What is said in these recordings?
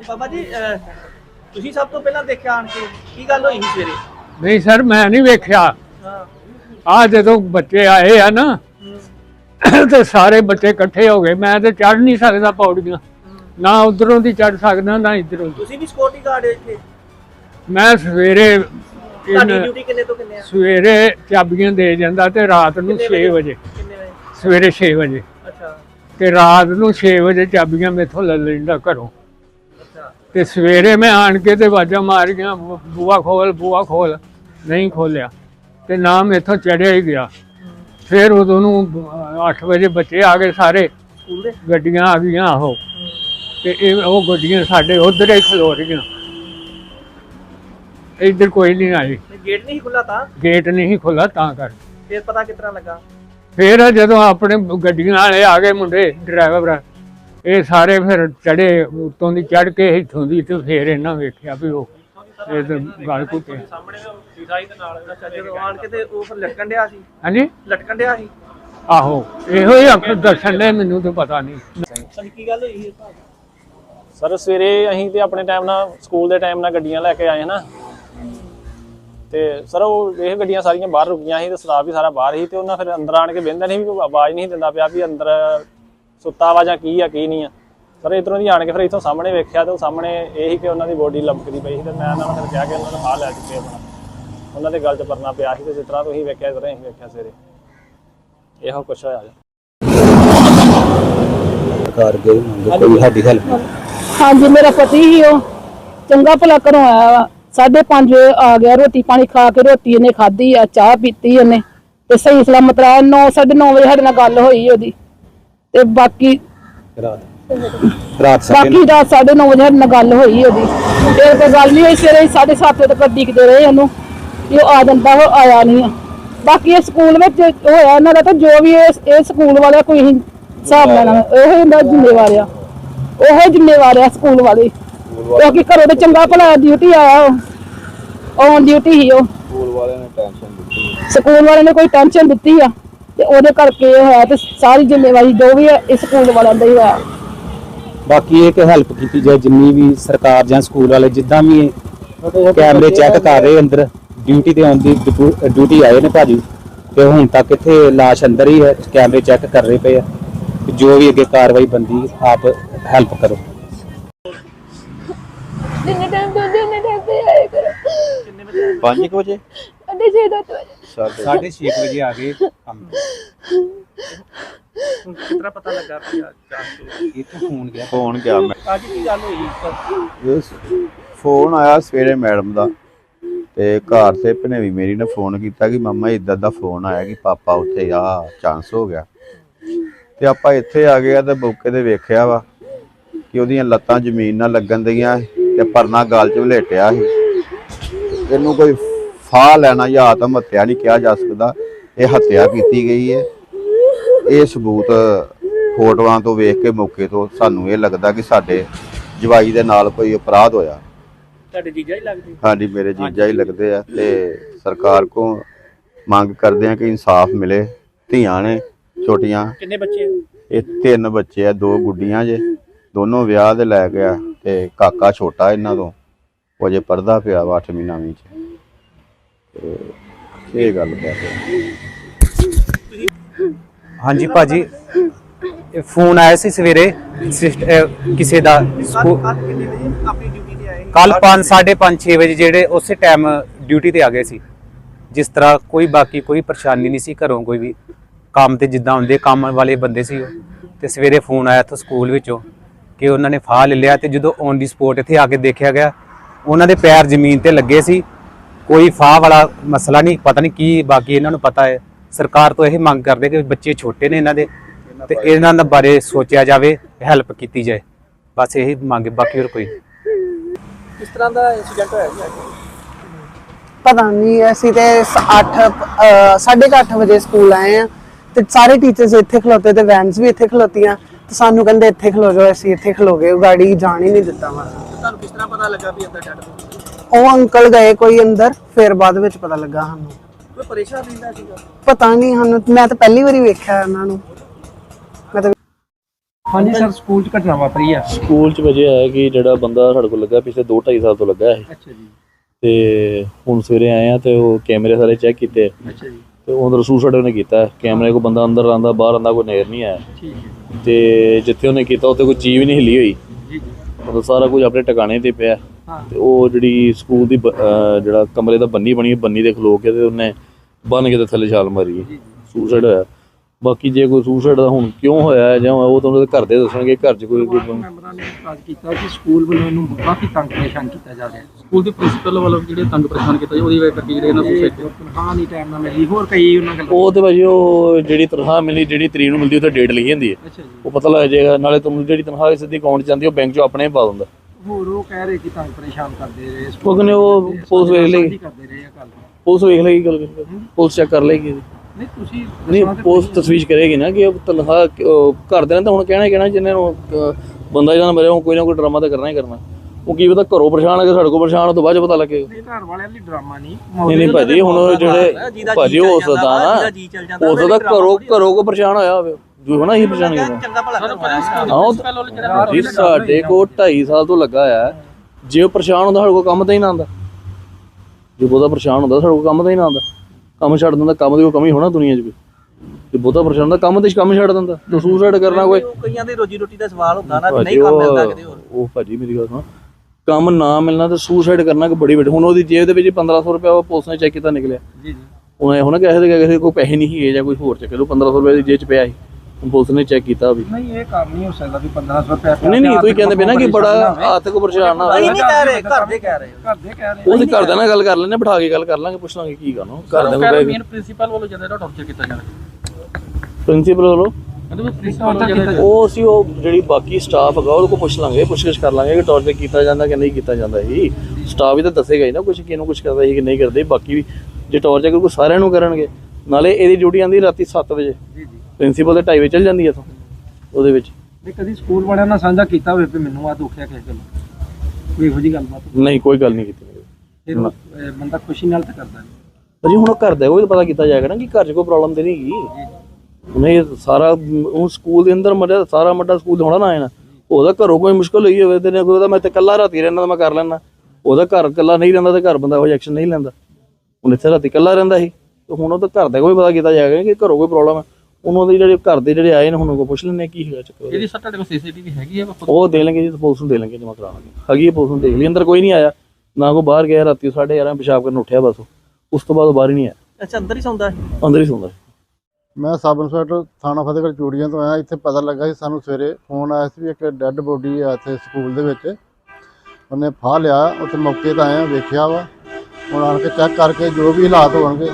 ਹਾਂਜੀ ਬਾਬਾ ਜੀ ਤੁਸੀਂ ਸਭ ਤੋਂ ਪਹਿਲਾਂ ਦੇਖਿਆ ਆਣ ਕੇ ਕੀ ਗੱਲ ਹੋਈ ਸੀ ਸਵੇਰੇ? ਨਹੀਂ ਸਰ ਮੈਂ ਨਹੀਂ ਵੇਖਿਆ। ਹਾਂ। ਆ ਜਦੋਂ ਬੱਚੇ ਆਏ ਆ ਨਾ ਤੇ ਸਾਰੇ ਬੱਚੇ ਇਕੱਠੇ ਹੋ ਗਏ। ਮੈਂ ਤੇ ਚੜ ਨਹੀਂ ਸਕਦਾ ਪੌੜੀਆਂ। ਨਾ ਉਧਰੋਂ ਦੀ ਚੜ ਸਕਦਾ ਨਾ ਇਧਰੋਂ ਤੁਸੀਂ ਵੀ ਸਿਕਿਉਰਿਟੀ ਗਾਰਡ ਹੋ ਇੱਥੇ? ਮੈਂ ਸਵੇਰੇ ਤੁਹਾਡੀ ਡਿਊਟੀ ਕਿੰਨੇ ਤੋਂ ਕਿੰਨੇ ਆ? ਸਵੇਰੇ ਚਾਬੀਆਂ ਦੇ ਜਾਂਦਾ ਤੇ ਰਾਤ ਨੂੰ ਕਿੰਨੇ 6 ਵਜੇ? ਕਿੰਨੇ ਵਜੇ? ਸਵੇਰੇ 6 ਵਜੇ। ਅੱਛਾ। ਤੇ ਰਾਤ ਨੂੰ 6 ਵਜੇ ਚਾਬੀਆਂ ਮੇਥੋਂ ਲੈ ਲੈਂਦਾ ਘਰੋਂ। ਤੇ ਸਵੇਰੇ ਮੈਂ ਆਣ ਕੇ ਤੇ ਵਾਜਾਂ ਮਾਰੀਆਂ ਬੂਆ ਖੋਲ ਬੂਆ ਖੋਲ। ਨਹੀਂ ਖੋਲਿਆ। ਤੇ ਨਾ ਮੇਥੋਂ ਚੜਿਆ ਹੀ ਗਿਆ। ਫਿਰ ਉਦੋਂ ਨੂੰ 8 ਵਜੇ ਬੱਚੇ ਆ ਗਏ ਸਾਰੇ। ਗੱਡੀਆਂ ਆ ਗਈਆਂ ਆਹੋ। ਤੇ ਇਹ ਉਹ ਗੱਡੀਆਂ ਸਾਡੇ ਉਧਰ ਹੀ ਖਲੋ ਰਹੀਆਂ। ਇੱਧਰ ਕੋਈ ਨਹੀਂ ਆਈ। ਗੇਟ ਨਹੀਂ ਖੁੱਲਾ ਤਾਂ? ਗੇਟ ਨਹੀਂ ਖੁੱਲਾ ਤਾਂ ਕਰ ਫਿਰ ਪਤਾ ਤਰ੍ਹਾਂ ਲੱਗਾ? ਫਿਰ ਜਦੋਂ ਆਪਣੇ ਗੱਡੀਆਂ ਵਾਲੇ ਆ ਗਏ ਮੁੰਡੇ ਡਰਾਈਵਰ। ਇਹ ਸਾਰੇ ਫਿਰ ਚੜੇ ਉੱਤੋਂ ਦੀ ਚੜ ਕੇ ਇੱਥੋਂ ਦੀ ਤੇ ਫਿਰ ਇਹਨਾਂ ਵੇਖਿਆ ਵੀ ਉਹ ਇਹ ਤਾਂ ਗਲ ਘੁੱਟੇ ਸਾਹਮਣੇ ਸਿਧਾਈ ਦੇ ਨਾਲ ਅੱਛਾ ਜਦੋਂ ਆਣ ਕੇ ਤੇ ਉਹ ਫਿਰ ਲਟਕਣ ਡਿਆ ਸੀ? ਹਾਂਜੀ? ਲਟਕਣ ਡਿਆ ਸੀ? ਆਹੋ ਇਹੋ ਹੀ ਅੱਖ ਦੱਸਣ ਦੇ ਮੈਨੂੰ ਤਾਂ ਪਤਾ ਨਹੀਂ। ਸਹੀ ਕੀ ਗੱਲ ਹੋਈ? ਸੀ ਸਰ ਸਵੇਰੇ ਅਸੀਂ ਤੇ ਆਪਣੇ ਟਾਈਮ ਨਾਲ ਸਕੂਲ ਦੇ ਟਾਈਮ ਨਾਲ ਗੱਡੀਆਂ ਲੈ ਕੇ ਆਏ ਨਾ ਤੇ ਸਰ ਉਹ ਇਹ ਗੱਡੀਆਂ ਸਾਰੀਆਂ ਬਾਹਰ ਰੁਕੀਆਂ ਸੀ ਤੇ ਸਟਾਫ ਵੀ ਸਾਰਾ ਬਾਹਰ ਸੀ ਤੇ ਉਹਨਾਂ ਫਿਰ ਅੰਦਰ ਆਣ ਕੇ ਬਹਿੰਦੇ ਨਹੀਂ ਵੀ ਕੋਈ ਆਵਾਜ਼ ਨਹੀਂ ਦਿੰਦਾ ਪਿਆ ਵੀ ਅੰਦਰ ਸੁੱਤਾ ਵਾ ਜਾਂ ਕੀ ਆ ਕੀ ਨਹੀਂ ਆ। ਸਰ ਇਧਰੋਂ ਦੀ ਆਣ ਕੇ ਫਿਰ ਇਥੋਂ ਸਾਹਮਣੇ ਵੇਖਿਆ ਤੇ ਉਹ ਸਾਹਮਣੇ ਇਹ ਕਿ ਉਹਨਾਂ ਦੀ ਬੋਡੀ ਲੰਮਕਦੀ ਪਈ ਸੀ ਤੇ ਮੈਂ ਉਹਨਾਂ ਨੂੰ ਫਿਰ ਕਿਹਾ ਕਿ ਉਹਨਾਂ ਨੂੰ ਹਾਲ ਲੈ ਚੁੱਕੇ ਆਪਣਾ। ਉਹਨਾਂ ਦੇ ਗੱਲ 'ਚ ਪਰਨਾ ਪਿਆ ਸੀ ਤੇ ਜਿਸ ਤਰ੍ਹਾਂ ਤੁਸੀਂ ਵੇਖਿਆ ਤਰ੍ਹਾਂ ਅਸੀਂ ਵੇਖਿਆ ਸਵੇਰੇ। ਇਹੋ ਕੁਛ ਹੋਇਆ ਜੀ। ਸਰਕਾਰ ਗਈ ਮੰਗੇ ਕੋਈ ਸਾਡੀ ਹੈਲਪ ਹਾਂਜੀ ਮੇਰਾ ਪਤੀ ਹੀ ਉਹ। ਚੰਗਾ ਭਲਾ ਘਰੋਂ ਆਇਆ ਵਾ। ਸਾਢੇ ਪੰਜ ਵਜੇ ਆ ਗਿਆ ਰੋਟੀ ਪਾਣੀ ਖਾ ਕੇ ਰੋਟੀ ਇਹਨੇ ਖਾਧੀ ਆ ਚਾਹ ਪੀਤੀ ਇਹਨੇ। ਤੇ ਸਹੀ ਸਲਾਮਤ ਰਾਤ 9 9:30 ਵਜੇ ਸਾਡੇ ਨਾਲ ਗੱਲ ਹੋਈ ਉਹਦੀ। ਤੇ ਬਾਕੀ ਰਾਤ। ਰਾਤ ਸਾਡੇ ਬਾਕੀ ਰਾਤ 9:30 ਵਜੇ ਨਾਲ ਗੱਲ ਹੋਈ ਉਹਦੀ। ਤੇ ਕੋਈ ਗੱਲ ਨਹੀਂ ਹੋਈ ਸਵੇਰੇ 7:30 ਵਜੇ ਤੱਕ ਡਿੱਗਦੇ ਰਹੇ ਉਹਨੂੰ ਕਿ ਉਹ ਆ ਜਾਂਦਾ ਉਹ ਆਇਆ ਨਹੀਂ ਆ। ਬਾਕੀ ਇਹ ਸਕੂਲ ਵਿੱਚ ਹੋਇਆ ਇਹਨਾਂ ਦਾ ਤਾਂ ਜੋ ਵੀ ਇਹ ਇਹ ਸਕੂਲ ਵਾਲਾ ਕੋਈ ਹੀ ਹਿਸਾਬ ਲੈਣਾ ਉਹ ਇਹਦਾ ਜ਼ਿੰਮੇਵਾਰ ਆ। ਉਹ ਜ਼ਿੰਮੇਵਾਰ ਆ ਸਕੂਲ ਵਾਲੇ। ਕਿਉਂਕਿ ਘਰੋਂ ਤੇ ਚੰਗਾ ਭਲਾ ਡਿਊਟੀ ਆਇਆ ਉਹ। ਔਨ ਡਿਊਟੀ ਹੀ ਉਹ। ਸਕੂਲ ਵਾਲਿਆਂ ਨੇ ਟੈਨਸ਼ਨ ਦਿੱਤੀ। ਸਕੂਲ ਵਾਲਿਆਂ ਨੇ ਕੋਈ ਟੈਨਸ਼ਨ ਦਿੱਤੀ ਆ। ਤੇ ਉਹਦੇ ਕਰਕੇ ਇਹ ਹੋਇਆ ਤੇ ਸਾਰੀ ਜ਼ਿੰਮੇਵਾਰੀ ਜੋ ਵੀ ਹੈ ਇਹ ਸਕੂਲ ਵਾਲਿਆਂ ਦਾ ਹੀ ਹੋਇਆ। ਬਾਕੀ ਇਹ ਕਿ ਹੈਲਪ ਕੀਤੀ ਜਾਏ ਜਿੰਨੀ ਵੀ ਸਰਕਾਰ ਜਾਂ ਸਕੂਲ ਵਾਲੇ ਜਿੱਦਾਂ ਵੀ ਇਹ ਕੈਮਰੇ ਚੈੱਕ ਕਰ ਰਹੇ ਅੰਦਰ ਡਿਊਟੀ ਤੇ ਆਉਂਦੀ ਡਿਊਟੀ ਆਏ ਨੇ ਭਾਜੀ ਤੇ ਹੁਣ ਤੱਕ ਇੱਥੇ ਲਾਸ਼ ਅੰਦਰ ਹੀ ਹੈ ਕੈਮਰੇ ਚੈੱਕ ਕਰ ਰਹੇ ਪਏ ਆ ਜੋ ਵੀ ਅੱਗੇ ਕਾਰਵਾਈ ਬੰਦੀ ਆਪ ਹੈਲਪ ਕਰੋ। ਜਿੰਨੇ ਟਾਈਮ ਤੋਂ ਜਿੰਨੇ ਟਾਈਮ ਤੇ ਆਏ ਕਰੋ। 5 ਵਜੇ? ਅੱਡੇ ਛੇ ਦਸ ਵਜੇ 6:30 ਵਜੇ ਆ ਗਏ ਕੰਮ ਹੁਣ ਕਿਸ ਤਰ੍ਹਾਂ ਪਤਾ ਲੱਗਾ ਵੀ ਆ ਚਾਂਸ ਇੱਥੇ ਫੋਨ ਗਿਆ। ਫੋਨ ਗਿਆ ਮੈਂ। ਅੱਜ ਕੀ ਗੱਲ ਹੋਈ? ਉੱਪਰ? ਇਸ ਫੋਨ ਆਇਆ ਸਵੇਰੇ ਮੈਡਮ ਦਾ। ਤੇ ਘਰ ਤੇ ਭਨੇਵੀ ਮੇਰੀ ਨੇ ਫੋਨ ਕੀਤਾ ਕਿ ਮੰਮਾ ਇਦਾਂ ਦਾ ਫੋਨ ਆਇਆ ਕਿ ਪਾਪਾ ਉੱਥੇ ਆ ਚਾਂਸ ਹੋ ਗਿਆ। ਤੇ ਆਪਾਂ ਇੱਥੇ ਆ ਗਏ ਆ ਤੇ ਮੌਕੇ ਤੇ ਵੇਖਿਆ ਵਾ ਕਿ ਉਹਦੀਆਂ ਲੱਤਾਂ ਜ਼ਮੀਨ ਨਾਲ ਲੱਗਣ ਦੀਆਂ ਤੇ ਪਰਨਾ ਗਾਲ 'ਚ ਵਲੇਟਿਆ ਸੀ। ਇਹਨੂੰ ਕੋਈ ਫਾਹ ਲੈਣਾ ਜਾਂ ਆਤਮ ਹੱਤਿਆ ਨਹੀਂ ਕਿਹਾ ਜਾ ਸਕਦਾ ਇਹ ਹੱਤਿਆ ਕੀਤੀ ਗਈ ਹੈ। ਇਹ ਸਬੂਤ ਫੋਟੋਆਂ ਤੋਂ ਵੇਖ ਕੇ ਮੌਕੇ ਤੋਂ ਸਾਨੂੰ ਇਹ ਲੱਗਦਾ ਕਿ ਸਾਡੇ ਜਵਾਈ ਦੇ ਨਾਲ ਕੋਈ ਅਪਰਾਧ ਹੋਇਆ। ਤੁਹਾਡੇ ਜੀਜਾ ਹੀ ਲੱਗਦੇ? ਹਾਂਜੀ ਮੇਰੇ ਜੀਜਾ ਹੀ ਲੱਗਦੇ ਆ ਤੇ ਸਰਕਾਰ ਕੋ ਮੰਗ ਕਰਦੇ ਆ ਕਿ ਇਨਸਾਫ ਮਿਲੇ। ਧੀਆਂ ਨੇ ਛੋਟੀਆਂ। ਕਿੰਨੇ ਬੱਚੇ ਆ? ਇਹ ਤਿੰਨ ਬੱਚੇ ਆ ਦੋ ਗੁੱਡੀਆਂ ਜੇ। ਦੋਨੋਂ ਵਿਆਹ ਦੇ ਲੈ ਗਿਆ ਤੇ ਕਾਕਾ ਛੋਟਾ ਇਹਨਾਂ ਤੋਂ। ਉਹ ਅਜੇ ਪੜਦਾ ਪਿਆ ਵਾ 8ਵੀਂ 9ਵੀਂ ਚ। ਤੇ ਇਹ ਗੱਲ ਬਾਤ ਹੈ ਹਾਂਜੀ ਭਾਜੀ ਇਹ ਫੋਨ ਆਇਆ ਸੀ ਸਵੇਰੇ ਕਿਸੇ ਦਾ ਕੱਲ ਕੱਲ ਕਿੰਨੇ ਵਜੇ ਆਪਣੀ ਡਿਊਟੀ ਤੇ ਆਏ? ਕੱਲ 5 5:30 6 ਵਜੇ ਜਿਹੜੇ ਉਸੇ ਟਾਈਮ ਡਿਊਟੀ ਤੇ ਆ ਗਏ ਸੀ। ਜਿਸ ਤਰ੍ਹਾਂ ਕੋਈ ਬਾਕੀ ਕੋਈ ਪਰੇਸ਼ਾਨੀ ਨਹੀਂ ਸੀ ਘਰੋਂ ਕੋਈ ਵੀ ਕੰਮ ਤੇ ਜਿੱਦਾਂ ਹੁੰਦੇ ਕੰਮ ਵਾਲੇ ਬੰਦੇ ਸੀ ਉਹ। ਤੇ ਸਵੇਰੇ ਫੋਨ ਆਇਆ ਤੋਂ ਸਕੂਲ ਵਿੱਚੋਂ ਕਿ ਉਹਨਾਂ ਨੇ ਫਾਹ ਲੈ ਲਿਆ ਤੇ ਜਦੋਂ ਔਨ ਦੀ ਸਪੋਰਟ ਇੱਥੇ ਆ ਕੇ ਦੇਖਿਆ ਗਿਆ ਉਹਨਾਂ ਦੇ ਪੈਰ ਜ਼ਮੀਨ ਤੇ ਲੱਗੇ ਸੀ। ਕੋਈ ਫਾਹ ਵਾਲਾ ਮਸਲਾ ਨਹੀਂ ਪਤਾ ਨਹੀਂ ਕੀ ਬਾਕੀ ਇਹਨਾਂ ਨੂੰ ਪਤਾ ਹੈ ਸਰਕਾਰ ਤੋਂ ਇਹ ਮੰਗ ਕਰਦੇ ਕਿ ਬੱਚੇ ਛੋਟੇ ਨੇ ਇਹਨਾਂ ਦੇ ਤੇ ਇਹਨਾਂ ਦੇ ਬਾਰੇ ਸੋਚਿਆ ਜਾਵੇ ਹੈਲਪ ਕੀਤੀ ਜਾਏ ਬਸ ਇਹੀ ਮੰਗ ਬਾਕੀ ਹੋਰ ਕੋਈ। ਕਿਸ ਤਰ੍ਹਾਂ ਦਾ ਇਨਸੀਡੈਂਟ ਹੋਇਆ ਜੀ? ਪਤਾ ਨਹੀਂ ਅਸੀਂ ਤੇ 8 8:30 ਵਜੇ ਸਕੂਲ ਆਏ ਆ ਤੇ ਸਾਰੇ ਟੀਚਰਸ ਇੱਥੇ ਖਲੋਤੇ ਤੇ ਵੈਨਸ ਵੀ ਇੱਥੇ ਖਲੋਤੀਆਂ ਤੇ ਸਾਨੂੰ ਕਹਿੰਦੇ ਇੱਥੇ ਖਲੋ ਜਾਓ ਅਸੀਂ ਇੱਥੇ ਖਲੋ ਗਏ ਉਹ ਗਾੜੀ ਜਾਣ ਹੀ ਨਹੀਂ ਦਿੱਤਾ ਵਾ ਤੁਹਾਨੂੰ ਕਿਸ ਤਰ੍ਹਾਂ ਪਤਾ ਲੱਗਾ ਵੀ ਅੰਦਰ ਡੈਡ ਉਹ ਅੰਕਲ ਗਏ ਕੋਈ ਅੰਦਰ ਫਿਰ ਬਾਅਦ ਵਿੱਚ ਪਤਾ ਲੱਗਾ ਸਾਨੂੰ। ਕੋਈ ਪਰੇਸ਼ਾਨ ਰਹਿੰਦਾ ਸੀਗਾ? ਪਤਾ ਨਹੀਂ ਸਾਨੂੰ ਮੈਂ ਤਾਂ ਪਹਿਲੀ ਵਾਰੀ ਵੇਖਿਆ ਇਹਨਾਂ ਨੂੰ। ਮੈਂ ਤਾਂ ਹਾਂਜੀ ਸਰ ਸਕੂਲ 'ਚ ਘਟਨਾ ਵਾਪਰੀ ਆ। ਸਕੂਲ ਚ ਵਜੇ ਆਇਆ ਕਿ ਜਿਹੜਾ ਬੰਦਾ ਸਾਡੇ ਕੋਲ ਲੱਗਾ ਪਿਛਲੇ 2 2.5 ਸਾਲ ਤੋਂ ਲੱਗਾ ਹੈ ਅੱਛਾ ਜੀ। ਤੇ ਹੁਣ ਸਵੇਰੇ ਆਏ ਆ ਤੇ ਉਹ ਕੈਮਰੇ ਸਾਰੇ ਚੈੱਕ ਕੀਤੇ। ਅੱਛਾ ਜੀ। ਤੇ ਉਹ ਰਸੂਸੜ ਉਹਨੇ ਕੀਤਾ। ਕੈਮਰੇ ਕੋ ਬੰਦਾ ਅੰਦਰ ਆਂਦਾ ਬਾਹਰ ਆਂਦਾ ਕੋਈ ਨਜ਼ਰ ਨਹੀਂ ਆਇਆ। ਠੀਕ ਹੈ ਤੇ ਜਿੱਥੇ ਉਹਨੇ ਕੀਤਾ ਉੱਥੇ ਕੋਈ ਚੀਜ਼ ਵੀ ਨਹੀਂ ਹਿੱਲੀ ਹੋਈ। ਜੀ ਜੀ। ਮਤਲਬ ਸਾਰਾ ਕੁਝ ਆਪਣੇ ਟਿਕਾਣੇ ਤੇ ਪਿਆ। ਹਾਂ ਤੇ ਉਹ ਜਿਹੜੀ ਸਕੂਲ ਦੀ ਬ- ਅਹ ਜਿਹੜਾ ਕਮਰੇ ਦਾ ਬੰਨੀ ਬਣੀ ਹੈ, ਬੰਨੀ ਦੇ ਖਲੋ ਕੇ ਤੇ ਉਹਨੇ ਬੰਨ ਕੇ ਤੇ ਥੱਲੇ ਛਾਲ ਮਾਰੀ। ਸੁਸਾਈਡ ਹੋਇਆ। ਬਾਕੀ ਜੇ ਕੋਈ ਸੁਸਾਈਡ ਦਾ ਹੁਣ ਕਿਉਂ ਹੋਇਆ ਹੈ ਜਾਂ ਉਹ ਤਾਂ ਉਹਦੇ ਘਰ ਦੇ ਦੱਸਣਗੇ ਘਰ 'ਚ ਕੋਈ ਕੋਈ ਮੈਂਬਰਾਂ ਨੇ ਇਤਰਾਜ਼ ਕੀਤਾ ਕਿ ਸਕੂਲ ਵੱਲੋਂ ਇਹਨੂੰ ਕਾਫੀ ਤੰਗ ਪਰੇਸ਼ਾਨ ਕੀਤਾ ਜਾ ਰਿਹਾ ਹੈ। ਸਕੂਲ ਦੇ ਪ੍ਰਿੰਸੀਪਲ ਵੱਲੋਂ ਜਿਹੜੇ ਤੰਗ ਪਰੇਸ਼ਾਨ ਕੀਤਾ ਜੀ ਉਹਦੀ ਵਜ੍ਹਾ ਕਰਕੇ ਜਿਹੜੇ ਇਹਨਾਂ ਸੁਸਾਈਡ ਇਹ ਤਨਖਾਹ ਨਹੀਂ ਟਾਈਮ ਨਾਲ ਮਿਲੀ ਹੋਰ ਕਈ ਉਹਨਾਂ ਗੱਲ। ਉਹ ਤੇ ਭਾਜੀ ਉਹ ਜਿਹੜੀ ਤਨਖਾਹ ਮਿਲੀ ਜਿਹੜੀ ਤਰੀਕ ਨੂੰ ਮਿਲਦੀ ਉਹ ਤੇ ਡੇਟ ਲਿਖੀ ਹੁੰਦੀ ਹੈ। ਅੱਛਾ ਜੀ। ਉਹ ਪਤਾ ਲੱਗ ਜਾਏਗਾ ਨਾਲੇ ਤੁਹਾਨੂੰ ਜਿਹੜੀ ਤਨਖਾਹ ਸਿੱਧੀ ਅਕਾਊਂਟ 'ਚ ਜਾਂਦੀ ਉਹ ਬੈਂਕ 'ਚੋਂ ਆਪਣੇ ਹੀ ਪਾ ਦਿੰਦਾ। ਹੋਰ ਉਹ ਕਹਿ ਰਹੇ ਕਿ ਤੰਗ ਪਰੇਸ਼ਾਨ ਕਰਦੇ ਰਹੇ ਉਹ ਕਹਿੰਦੇ ਉਹ ਪੁਲਿਸ ਵੇਖ ਲਏਗੀ। ਕਰਦੇ ਰਹੇ ਆ ਗੱਲ। ਪੁਲਿਸ ਵੇਖ ਲੇਗੀ ਗੱਲ ਪੁਲਿਸ ਚੈੱਕ ਕਰ ਲੇਗੀ ਨਹੀਂ ਤੁਸੀਂ ਨਹੀਂ ਪੁਲਿਸ ਤਸਵੀਸ਼ ਕਰੇਗੀ ਨਾ ਕਿ ਉਹ ਤਨਖਾਹ ਘਰ ਦੇ ਨੇ ਤਾਂ ਹੁਣ ਕਹਿਣਾ ਹੀ ਕਹਿਣਾ ਜਿੰਨੇ ਨੂੰ ਬੰਦਾ ਜਿਹਨਾਂ ਮਰਿਆ ਉਹ ਕੋਈ ਨਾ ਕੋਈ ਡਰਾਮਾ ਤਾਂ ਕਰਨਾ ਹੀ ਕਰਨਾ। ਉਹ ਕੀ ਪਤਾ ਘਰੋਂ ਪਰੇਸ਼ਾਨ ਹੈ ਕਿ ਸਾਡੇ ਕੋਲ ਪਰੇਸ਼ਾਨ ਹੋ ਤੋਂ ਬਾਅਦ 'ਚ ਪਤਾ ਲੱਗੇਗਾ ਨਹੀਂ ਘਰ ਵਾਲਿਆਂ ਲਈ ਡਰਾਮਾ ਨਹੀਂ। ਨਹੀਂ ਨਹੀਂ ਭਾਜੀ ਹੁਣ ਜਿਹੜੇ ਭਾਜੀ ਹੋ ਸਕਦਾ ਨਾ ਹੋ ਸਕਦਾ ਘਰੋਂ ਘਰੋਂ ਕੋ ਪਰੇਸ਼ਾਨ ਹੋਇਆ ਹੋਵੇ। ਜੋ ਹੋਣਾ ਹੀ ਪਰੇਸ਼ਾਨ ਕੀਤਾ ਚੰਗਾ ਭਲਾ। ਹਾਂ ਜੀ ਸਾਡੇ ਕੋਲ 2.5 ਸਾਲ ਤੋਂ ਲੱਗਾ ਆ ਜੇ ਉਹ ਪਰੇਸ਼ਾਨ ਹੁੰਦਾ ਸਾਡੇ ਕੋਲ ਕੰਮ ਤਾਂ ਹੀ ਨਾ ਆਉਂਦਾ। ਜੇ ਬਹੁਤਾ ਪਰੇਸ਼ਾਨ ਹੁੰਦਾ ਸਾਡੇ ਕੋਲ ਕੰਮ ਤਾਂ ਹੀ ਨਾ ਆਉਂਦਾ। ਕੰਮ ਛੱਡ ਦਿੰਦਾ ਕੰਮ ਦੀ ਕੋਈ ਕਮੀ ਹੋਣਾ ਦੁਨੀਆ 'ਚ ਵੀ। ਜੇ ਬਹੁਤਾ ਪਰੇਸ਼ਾਨ ਹੁੰਦਾ ਕੰਮ ਤੇ ਕੰਮ ਛੱਡ ਦਿੰਦਾ। ਤੇ ਸੁਸਾਈਡ ਕਰਨਾ ਕੋਈ। ਕਈਆਂ ਦੀ ਰੋਜੀ ਰੋਟੀ ਦਾ ਸਵਾਲ ਹੁੰਦਾ ਨਾ ਨਹੀਂ ਕੰਮ ਮਿਲਦਾ ਕਿਤੇ ਹੋਰ। ਉਹ ਭਾਜੀ ਮੇਰੀ ਗੱਲ ਸੁਣੋ। ਕੰਮ ਨਾ ਮਿਲਣਾ ਤੇ ਸੁਸਾਈਡ ਕਰਨਾ ਕਿ ਬੜੀ ਵੱਡੀ ਹੁਣ ਉਹਦੀ ਜੇਬ ਦੇ ਵਿੱਚ 1500 ਰੁਪਏ ਉਹ ਪੁਲਿਸ ਨੇ ਚੈੱਕ ਕੀਤਾ ਨਿਕਲਿਆ। ਜੀ ਜੀ। ਇਹ ਹੋਣਾ ਕਿ ਕਿਸੇ ਦੇ ਕਿਸੇ ਕੋਈ ਪੈਸੇ ਨਹੀਂ ਸੀਗੇ ਜਾਂ ਕੋਈ ਹੋਰ ਚੱਕ ਲਓ। 1500 ਰੁਪਏ ਦੀ ਜੇਬ 'ਚ ਪਿਆ ਸੀ। ਪੁਲਿਸ ਨੇ ਚੈੱਕ ਕੀਤਾ ਵੀ। ਨਹੀਂ ਇਹ ਕੰਮ ਨਹੀਂ ਹੋ ਸਕਦਾ ਵੀ 1500 ਰੁਪਏ ਨਹੀਂ ਨਹੀਂ ਤੁਸੀਂ ਕਹਿੰਦੇ ਪਏ ਨਾ ਕਿ ਬੜਾ ਆਰਥਿਕ ਪਰੇਸ਼ਾਨ ਨਾ ਹੋਵੇ। ਨਹੀਂ ਕਹਿ ਰਹੇ ਘਰ ਦੇ ਕਹਿ ਰਹੇ ਘਰ ਦੇ ਕਹਿ ਰਹੇ ਉਹਦੇ ਘਰ ਦੇ ਨਾਲ ਗੱਲ ਕਰ ਲੈਣੇ ਬਿਠਾ ਕੇ ਗੱਲ ਕਰ ਲਾਂਗੇ ਪੁੱਛ ਲਾਂਗੇ ਕੀ ਕਰਨਾ ਘਰ ਦੇ ਨੂੰ ਮੇਨ ਪ੍ਰਿੰਸੀਪਲ ਵੱਲੋਂ ਜਿਹੜਾ ਟੌਰਚਰ ਕੀਤਾ ਜਾ ਰਿਹਾ ਪ੍ਰਿੰਸੀਪਲ ਵੱਲੋਂ ਉਹ ਅਸੀਂ ਉਹ ਜਿਹੜੀ ਬਾਕੀ ਸਟਾਫ ਹੈਗਾ ਉਹਦੇ ਕੋਲ ਪੁੱਛ ਲਾਂਗੇ ਪੁੱਛਗਿੱਛ ਕਰ ਲਾਂਗੇ ਕਿ ਟੌਰਚਰ ਕੀਤਾ ਜਾਂਦਾ ਕਿ ਨਹੀਂ ਕੀਤਾ ਜਾਂਦਾ ਸੀ। ਸਟਾਫ ਵੀ ਤਾਂ ਦੱਸੇਗਾ ਹੀ ਨਾ ਕੁਝ ਕਿਹਨੂੰ ਕੁਝ ਕਰਦਾ ਸੀ ਕਿ ਨਹੀਂ ਕਰਦੇ ਬਾਕੀ ਵੀ ਜੇ ਟੌਰਚਰ ਕੋਈ ਸਾਰਿਆਂ ਨੂੰ ਕਰਨਗੇ। ਨਾਲੇ ਇਹਦੀ ਡਿਊਟੀ ਆਂਦੀ ਰਾਤੀ 7 ਵਜੇ। ਜੀ ਜੀ। ਪ੍ਰਿੰਸੀਪਲ ਦੇ 2:30 ਵਜੇ ਚੱਲ ਜਾਂਦੀ ਹੈ ਇੱਥੋਂ ਉਹਦੇ ਵਿੱਚ। ਵੀ ਕਦੀ ਸਕੂਲ ਵਾਲਿਆਂ ਨਾਲ ਸਾਂਝਾ ਕੀਤਾ ਹੋਵੇ ਵੀ ਮੈਨੂੰ ਆ ਦੁੱਖਿਆ ਕਿਸੇ ਗੱਲ ਕੋਈ ਇਹੋ ਜੀ ਗੱਲਬਾਤ? ਨਹੀਂ ਕੋਈ ਗੱਲ ਨਹੀਂ ਕੀਤੀ ਫਿਰ ਉਹ, ਅਹ, ਬੰਦਾ ਖੁਸ਼ੀ ਨਾਲ ਤਾਂ ਕਰਦਾ ਨਹੀਂ। ਭਾਜੀ ਹੁਣ ਉਹ ਘਰ ਦਾ ਤਾਂ ਪਤਾ ਕੀਤਾ ਜਾਏਗਾ ਨਾ ਕਿ ਘਰ 'ਚ ਕੋਈ ਪ੍ਰੋਬਲਮ ਤੇ ਨਹੀਂ ਹੈਗੀ ਹੁਣ ਇਹ ਸਾਰਾ ਮ, ਉਹ ਸਕੂਲ ਦੇ ਅੰਦਰ ਮਰਿਆ ਸਾਰਾ ਮੱਡਾ ਸਕੂਲ ਥੋੜਾ ਨਾ ਆਇਆ। ਉਹਦਾ ਘਰੋਂ ਕੋਈ ਮੁਸ਼ਕਲ ਹੋਈ ਹੋਵੇ ਤੇ ਨੇ ਉਹਦਾ ਮੈਂ ਤੇ ਇਕੱਲਾ ਰਾਤੀ ਰਹਿਣਾ ਤਾਂ ਮੈਂ ਕਰ ਲੈਣਾ ਉਹਦਾ ਘਰ ਇਕੱਲਾ ਨਹੀਂ ਰਹਿੰਦਾ ਤੇ ਘਰ ਬੰਦਾ ਉਹ ਐਕਸ਼ਨ ਨਹੀਂ ਲੈਂਦਾ। ਹੁਣ ਇੱਥੇ ਰਾਤੀ ਇਕੱਲਾ ਰਹਿੰਦਾ ਸੀ ਤੇ ਹੁਣ ਉਹ ਤਾਂ ਘਰ ਦਾ ਕੋਈ ਪਤਾ ਕੀਤਾ ਜਾਏਗਾ ਕਿ ਘਰੋਂ ਕੋਈ ਪ੍ਰੋਬਲਮ ਹੈ ਉਹਨਾਂ ਦੇ ਜਿਹੜੇ ਘਰ ਦੇ ਜਿਹੜੇ ਆਏ ਨੇ ਹੁਣ ਉਹ ਪੁੱਛ ਲੈਣੇ ਕੀ ਹੈਗਾ ਚੱਕਰ ਇਹਦੀ ਸਰ ਤੁਹਾਡੇ ਕੋਲ ਸੀਸੀਟੀਵੀ ਹੈਗੀ ਆ ਵਾ ਖੁਦ? ਉਹ ਦੇ ਲੈਣਗੇ ਜੀ ਪੁਲਿਸ ਨੂੰ ਦੇ ਲੈਣਗੇ ਜਮਾ ਕਰਾ ਲਾਂਗੇ ਹੈਗੀ ਹੈ ਪੁਲਿਸ ਨੂੰ ਦੇਖ ਲਈ। ਅੰਦਰ ਕੋਈ ਨਹੀਂ ਆਇਆ। ਨਾ ਕੋਈ ਬਾਹਰ ਗਿਆ ਰਾਤੀ 11:30 ਪਿਸ਼ਾਬ ਕਰਨ ਉੱਠਿਆ ਬਸ ਉਹ। ਉਸ ਤੋਂ ਬਾਅਦ ਉਹ ਬਾਹਰ ਹੀ ਨਹੀਂ ਆਇਆ। ਅੱਛਾ ਅੰਦਰ ਹੀ ਸੌਂਦਾ ਹੈ ਅੰਦਰ ਹੀ ਸੌਂਦਾ ਸੀ। ਮੈਂ ਸਬ ਇੰਸਪੈਕਟਰ ਥਾਣਾ ਫਤਿਹਗੜ੍ਹ ਚੂੜੀਆਂ ਤੋਂ ਆਇਆ। ਇੱਥੇ ਪਤਾ ਲੱਗਾ ਸੀ ਸਾਨੂੰ ਸਵੇਰੇ ਫੋਨ ਆਇਆ ਸੀ ਵੀ ਇੱਕ ਡੈੱਡ ਬੋਡੀ ਆ ਇੱਥੇ ਸਕੂਲ ਦੇ ਵਿੱਚ। ਉਹਨੇ ਫਾਹ ਲਿਆ ਉੱਥੇ ਮੌਕੇ ਤੇ ਆਇਆ ਵੇਖਿਆ ਵਾ। ਹੁਣ ਆਣ ਕੇ ਚੈੱਕ ਕਰਕੇ ਜੋ ਵੀ ਹਾਲਾਤ ਹੋਣਗੇ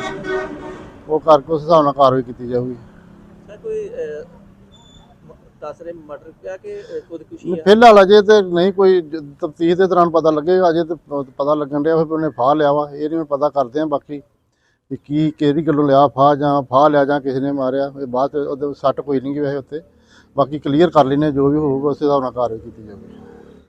ਉਹ ਕਰਕੇ ਉਸ ਹਿਸਾਬ ਨਾਲ ਕਾਰਵਾਈ ਕੀਤੀ ਜਾਊਗੀ। ਕੋਈ ਦੱਸ ਰਹੇ ਮਰਡਰ ਪਿਆ ਕਿ ਖੁਸ਼ੀ ਨਹੀਂ, ਫਿਲਹਾਲ ਅਜੇ ਤੇ ਨਹੀਂ ਕੋਈ ਤਫਤੀਸ਼ ਦੇ ਦੌਰਾਨ ਪਤਾ ਲੱਗੇਗਾ ਅਜੇ ਤੇ ਪਤਾ ਲੱਗਣ ਡਿਆ ਵੀ ਉਹਨੇ ਫਾਹ ਲਿਆ ਵਾ ਇਹ ਨਹੀਂ ਪਤਾ ਕਰਦੇ ਆ ਬਾਕੀ ਵੀ ਕੀ ਕਿਹੜੀ ਗੱਲੋਂ ਲਿਆ ਫਾਹ ਜਾਂ ਫਾਹ ਲਿਆ ਜਾਂ ਕਿਸੇ ਨੇ ਮਾਰਿਆ ਇਹ ਬਾਅਦ ਉਹਦੇ ਸੱਟ ਕੋਈ ਨਹੀਂ ਗਈ ਵੈਸੇ ਉੱਤੇ ਬਾਕੀ ਕਲੀਅਰ ਕਰ ਲੈਨੇ ਜੋ ਵੀ ਹੋਊਗਾ ਉਸੇ ਹਿਸਾਬ ਨਾਲ ਕਾਰਵਾਈ ਕੀਤੀ ਜਾਊਗੀ।